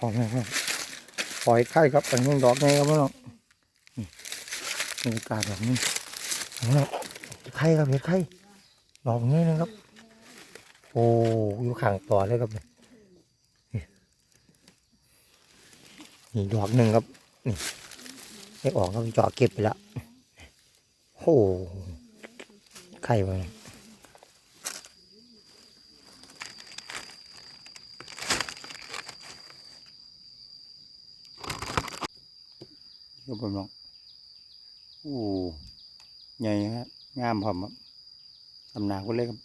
พอมแล้วครับปล่อยไข่ครับเป็นดอกไงครับพี่น้องนี่บรรยากาศแบบนี้เอาละไข่ครับเห็ดไข่ดอกนี้นะครับ โอ้อยู่ข้างต่อเลยครับนี่นี่นี่ดอกหนึ่งครับนี่ไม่ออกครับจอเก็บไปล้วโอ้ไข่มาก็ เป็นน้องโอ้ใหญ่ฮะงามพร้อมครับตำนาคนเลยครับ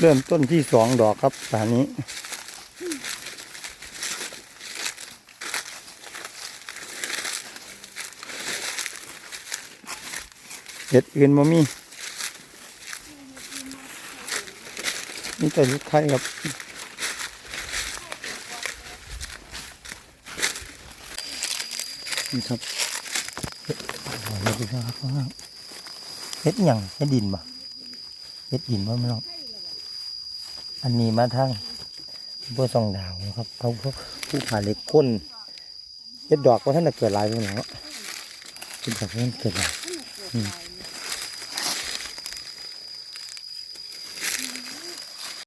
เริ่มต้นที่สองดอกครับตอนนี้ เห็ดอื่นม มีนี่แต่ลูกไข่ครับนี่ครับเห็ดอ๋อเห็ดอีกแล้วครับเห็ดหยังเห็ดดินบ่เห็ดดินบ่ไม่รู้อันนี้มาทางบัวซองดาวนะครับเขาเขาผู้ผ่าเล็กก้นเฮ็ดดอกว่าท่านน่ะเกิดลายไปหน่อเนาะเฮ็ดดอกว่าท่านเกิดลายอืม